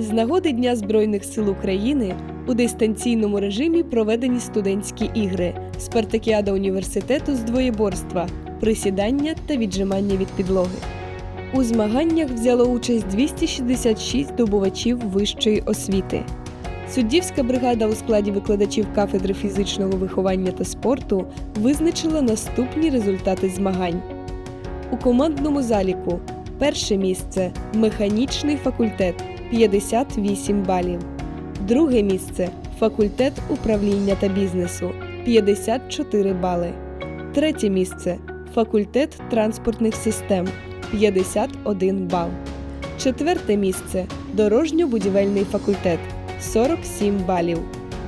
З нагоди Дня Збройних сил України у дистанційному режимі проведені студентські ігри, спартакіада університету з двоєборства, присідання та віджимання від підлоги. У змаганнях взяло участь 266 здобувачів вищої освіти. Суддівська бригада у складі викладачів кафедри фізичного виховання та спорту визначила наступні результати змагань. У командному заліку перше місце механічний факультет 58 балів. Друге місце факультет управління та бізнесу 54 бали. Третє місце факультет транспортних систем 51 бал. Четверте місце дорожньо-будівельний факультет 47 балів.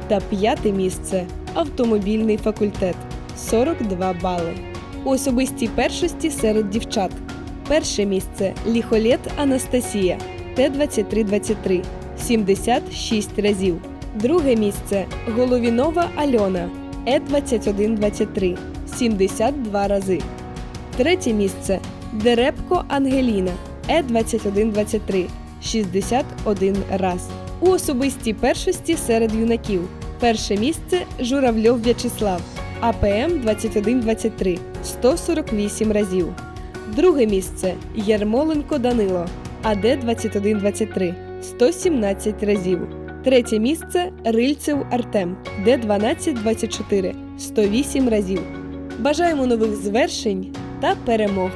Та п'яте місце автомобільний факультет 42 бали. У особистій першості серед дівчат. Перше місце Ліхолет Анастасія Т-2323 76 разів. Друге місце Головінова Альона Е-2123 72 рази. Третє місце Дерепко Ангеліна Е-2123 61 раз. У особистій першості серед юнаків. Перше місце Журавльов В'ячеслав АПМ 2123 148 разів. Друге місце Ярмоленко Данило АД 2123 117 разів. Третє місце Рильцев Артем Д 1224 108 разів. Бажаємо нових звершень та перемог!